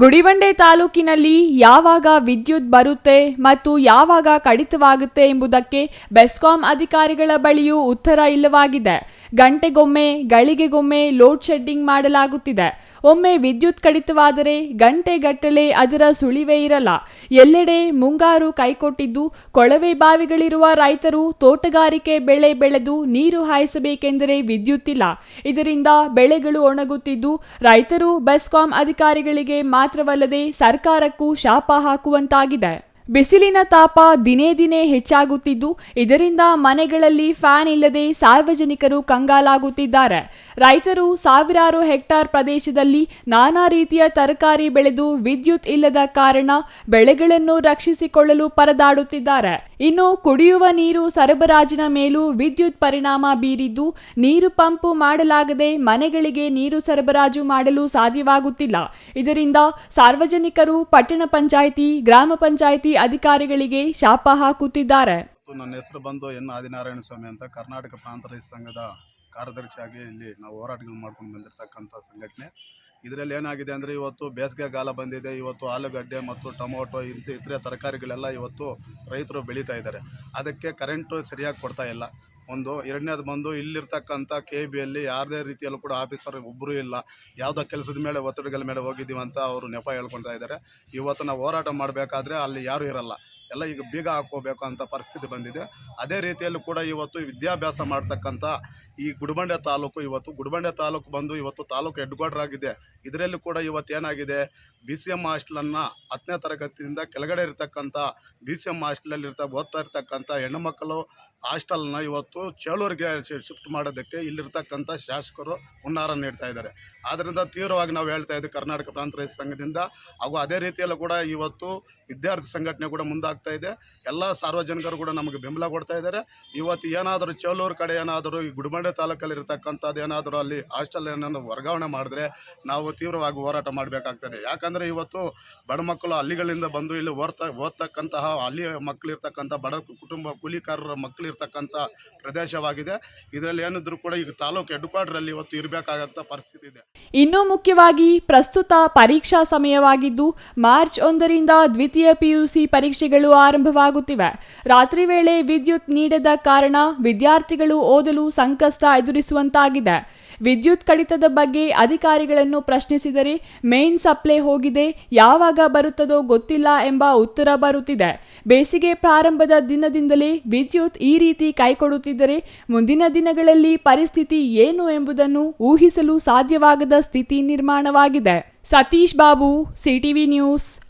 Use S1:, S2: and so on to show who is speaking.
S1: ಗುಡಿಬಂಡೆ ತಾಲೂಕಿನಲ್ಲಿ ಯಾವಾಗ ವಿದ್ಯುತ್ ಬರುತ್ತೆ ಮತ್ತು ಯಾವಾಗ ಕಡಿತವಾಗುತ್ತೆ ಎಂಬುದಕ್ಕೆ ಬೆಸ್ಕಾಂ ಅಧಿಕಾರಿಗಳ ಬಳಿಯೂ ಉತ್ತರ ಇಲ್ಲವಾಗಿದೆ. ಗಂಟೆಗೊಮ್ಮೆ, ಗಳಿಗೆಗೊಮ್ಮೆ ಲೋಡ್ ಶೆಡ್ಡಿಂಗ್ ಮಾಡಲಾಗುತ್ತಿದೆ. ಒಮ್ಮೆ ವಿದ್ಯುತ್ ಕಡಿತವಾದರೆ ಗಂಟೆಗಟ್ಟಲೆ ಅದರ ಸುಳಿವೇ ಇರಲ್ಲ. ಎಲ್ಲೆಡೆ ಮುಂಗಾರು ಕೈಕೊಟ್ಟಿದ್ದು ಕೊಳವೆ ಬಾವಿಗಳಿರುವ ರೈತರು ತೋಟಗಾರಿಕೆ ಬೆಳೆ ಬೆಳೆದು ನೀರು ಹಾಯಿಸಬೇಕೆಂದರೆ ವಿದ್ಯುತ್ ಇಲ್ಲ ಇದರಿಂದ ಬೆಳೆಗಳು ಒಣಗುತ್ತಿದ್ದು ರೈತರು ಬೆಸ್ಕಾಂ ಅಧಿಕಾರಿಗಳಿಗೆ ಮಾತ್ರವಲ್ಲದೆ ಸರ್ಕಾರಕ್ಕೂ ಶಾಪ ಹಾಕುವಂತಾಗಿದೆ. ಬಿಸಿಲಿನ ತಾಪ ದಿನೇ ದಿನೇ ಹೆಚ್ಚಾಗುತ್ತಿದ್ದು, ಇದರಿಂದ ಮನೆಗಳಲ್ಲಿ ಫ್ಯಾನ್ ಇಲ್ಲದೆ ಸಾರ್ವಜನಿಕರು ಕಂಗಾಲಾಗುತ್ತಿದ್ದಾರೆ. ರೈತರು ಸಾವಿರಾರು ಹೆಕ್ಟಾರ್ ಪ್ರದೇಶದಲ್ಲಿ ನಾನಾ ರೀತಿಯ ತರಕಾರಿ ಬೆಳೆದು ವಿದ್ಯುತ್ ಇಲ್ಲದ ಕಾರಣ ಬೆಳೆಗಳನ್ನು ರಕ್ಷಿಸಿಕೊಳ್ಳಲು ಪರದಾಡುತ್ತಿದ್ದಾರೆ. ಇನ್ನು ಕುಡಿಯುವ ನೀರು ಸರಬರಾಜಿನ ಮೇಲೂ ವಿದ್ಯುತ್ ಪರಿಣಾಮ ಬೀರಿದ್ದು, ನೀರು ಪಂಪ್ ಮಾಡಲಾಗದೆ ಮನೆಗಳಿಗೆ ನೀರು ಸರಬರಾಜು ಮಾಡಲು ಸಾಧ್ಯವಾಗುತ್ತಿಲ್ಲ. ಇದರಿಂದ ಸಾರ್ವಜನಿಕರು ಪಟ್ಟಣ ಪಂಚಾಯಿತಿ, ಗ್ರಾಮ ಪಂಚಾಯಿತಿ ಅಧಿಕಾರಿಗಳಿಗೆ ಶಾಪ ಹಾಕುತ್ತಿದ್ದಾರೆ.
S2: ನನ್ನ ಹೆಸರು ಬಂದು ಎನ್ ಆದಿನಾರಾಯಣ ಸ್ವಾಮಿ ಅಂತ ಕರ್ನಾಟಕ ಪ್ರಾಂತ ರೈತ ಸಂಘದ ಕಾರ್ಯದರ್ಶಿಯಾಗಿ ಇಲ್ಲಿ ನಾವು ಹೋರಾಟಗಳು ಮಾಡ್ಕೊಂಡು ಬಂದಿರತಕ್ಕಂಥ ಸಂಘಟನೆ. ಇದರಲ್ಲಿ ಏನಾಗಿದೆ ಅಂದರೆ ಇವತ್ತು ಬೇಸಿಗೆಗಾಲ ಬಂದಿದೆ, ಇವತ್ತು ಆಲೂಗಡ್ಡೆ ಮತ್ತು ಟೊಮೊಟೊ ಇಂಥ ಇತರೆ ತರಕಾರಿಗಳೆಲ್ಲ ಇವತ್ತು ರೈತರು ಬೆಳೀತಾ ಇದ್ದಾರೆ. ಅದಕ್ಕೆ ಕರೆಂಟು ಸರಿಯಾಗಿ ಕೊಡ್ತಾ ಇಲ್ಲ. ಒಂದು, ಎರಡನೇದು ಬಂದು ಇಲ್ಲಿರ್ತಕ್ಕಂಥ ಕೆ ಬಿಯಲ್ಲಿ ಯಾವುದೇ ರೀತಿಯಲ್ಲೂ ಕೂಡ ಆಫೀಸರ್ ಒಬ್ಬರೂ ಇಲ್ಲ. ಯಾವುದೋ ಕೆಲಸದ ಮೇಲೆ, ಒತ್ತಡಗಳ ಮೇಲೆ ಹೋಗಿದ್ದೀವಿ ಅಂತ ಅವರು ನೆಪ ಹೇಳ್ಕೊಳ್ತಾ ಇದ್ದಾರೆ. ಇವತ್ತು ನಾವು ಹೋರಾಟ ಮಾಡಬೇಕಾದ್ರೆ ಅಲ್ಲಿ ಯಾರೂ ಇರಲ್ಲ. ಎಲ್ಲ ಈಗ ಬೀಗ ಹಾಕೋಬೇಕು ಅಂತ ಪರಿಸ್ಥಿತಿ ಬಂದಿದೆ. ಅದೇ ರೀತಿಯಲ್ಲೂ ಕೂಡ ಇವತ್ತು ವಿದ್ಯಾಭ್ಯಾಸ ಮಾಡ್ತಕ್ಕಂಥ ಈ ಗುಡಿಬಂಡೆ ತಾಲೂಕು ಇವತ್ತು ಗುಡಿಬಂಡೆ ತಾಲೂಕು ಬಂದು ಇವತ್ತು ತಾಲೂಕು ಹೆಡ್ ಕ್ವಾರ್ಟರ್ ಆಗಿದೆ. ಇದರಲ್ಲಿ ಕೂಡ ಇವತ್ತು ಏನಾಗಿದೆ? ಬಿ ಸಿ ಎಂ ಹಾಸ್ಟೆಲನ್ನು ಹತ್ತನೇ ತರಗತಿಯಿಂದ ಕೆಳಗಡೆ ಇರತಕ್ಕಂಥ ಬಿ ಸಿ ಎಂ ಹಾಸ್ಟೆಲಲ್ಲಿ ಇರ್ತ, ಓದ್ತಾ ಇರ್ತಕ್ಕಂಥ ಹೆಣ್ಣುಮಕ್ಕಳು ಹಾಸ್ಟೆಲ್ನ ಇವತ್ತು ಚೇಳೂರಿಗೆ ಶಿಫ್ಟ್ ಮಾಡೋದಕ್ಕೆ ಇಲ್ಲಿರ್ತಕ್ಕಂಥ ಶಾಸಕರು ಹುನ್ನಾರ ನೀಡ್ತಾ ಇದ್ದಾರೆ. ಆದ್ದರಿಂದ ತೀವ್ರವಾಗಿ ನಾವು ಹೇಳ್ತಾ ಇದ್ದೀವಿ ಕರ್ನಾಟಕ ಪ್ರಾಂತ ರೈತ ಸಂಘದಿಂದ. ಹಾಗೂ ಅದೇ ರೀತಿಯಲ್ಲೂ ಕೂಡ ಇವತ್ತು ವಿದ್ಯಾರ್ಥಿ ಸಂಘಟನೆ ಕೂಡ ಮುಂದಾಗ್ತಾ ಇದೆ. ಎಲ್ಲ ಸಾರ್ವಜನಿಕರು ಕೂಡ ನಮಗೆ ಬೆಂಬಲ ಕೊಡ್ತಾ ಇದ್ದಾರೆ. ಇವತ್ತು ಏನಾದರೂ ಚೋಲೂರು ಕಡೆ ಏನಾದರೂ ಈ ಗುಡಿಬಂಡೆ ತಾಲೂಕಲ್ಲಿ ಇರತಕ್ಕಂಥದ್ದು ಏನಾದರೂ ಅಲ್ಲಿ ಹಾಸ್ಟೆಲ್ ಏನಾದ್ರು ವರ್ಗಾವಣೆ ಮಾಡಿದ್ರೆ ನಾವು ತೀವ್ರವಾಗಿ ಹೋರಾಟ ಮಾಡಬೇಕಾಗ್ತದೆ. ಯಾಕಂದರೆ ಇವತ್ತು ಬಡ ಮಕ್ಕಳು ಹಳ್ಳಿಗಳಿಂದ ಬಂದು ಇಲ್ಲಿ ಓದ್ತಾ, ಓದ್ತಕ್ಕಂತಹ ಅಲ್ಲಿ ಮಕ್ಕಳಿರ್ತಕ್ಕಂಥ ಬಡ ಕುಟುಂಬ ಕೂಲಿಕಾರರ ಮಕ್ಕಳಿರ್ತಕ್ಕಂಥ ಪ್ರದೇಶವಾಗಿದೆ. ಇದರಲ್ಲಿ ಏನಿದ್ರು ಕೂಡ ಈಗ ತಾಲೂಕು ಹೆಡ್ ಕ್ವಾರ್ಟರಲ್ಲಿ ಇವತ್ತು ಇರಬೇಕಾದಂಥ ಪರಿಸ್ಥಿತಿ ಇದೆ.
S1: ಇನ್ನು ಮುಖ್ಯವಾಗಿ ಪ್ರಸ್ತುತ ಪರೀಕ್ಷಾ ಸಮಯವಾಗಿದ್ದು, ಮಾರ್ಚ್ ಒಂದರಿಂದ ದ್ವಿತೀಯ ಪಿಯುಸಿ ಪರೀಕ್ಷೆಗಳು ಆರಂಭವಾಗುತ್ತಿವೆ. ರಾತ್ರಿ ವೇಳೆ ವಿದ್ಯುತ್ ನೀಡದ ಕಾರಣ ವಿದ್ಯಾರ್ಥಿಗಳು ಓದಲು ಸಂಕಷ್ಟ ಎದುರಿಸುವಂತಾಗಿದೆ. ವಿದ್ಯುತ್ ಕಡಿತದ ಬಗ್ಗೆ ಅಧಿಕಾರಿಗಳನ್ನು ಪ್ರಶ್ನಿಸಿದರೆ ಮೇನ್ ಸಪ್ಲೈ ಹೋಗಿದೆ, ಯಾವಾಗ ಬರುತ್ತದೋ ಗೊತ್ತಿಲ್ಲ ಎಂಬ ಉತ್ತರ ಬರುತ್ತಿದೆ. ಬೇಸಿಗೆ ಪ್ರಾರಂಭದ ದಿನದಿಂದಲೇ ವಿದ್ಯುತ್ ಈ ರೀತಿ ಕೈಕೊಡುತ್ತಿದ್ದರೆ ಮುಂದಿನ ದಿನಗಳಲ್ಲಿ ಪರಿಸ್ಥಿತಿ ಏನು ಎಂಬುದನ್ನು ಊಹಿಸಲು ಸಾಧ್ಯವಾಗದ ಸ್ಥಿತಿ ನಿರ್ಮಾಣವಾಗಿದೆ. Satish Babu, CTV news.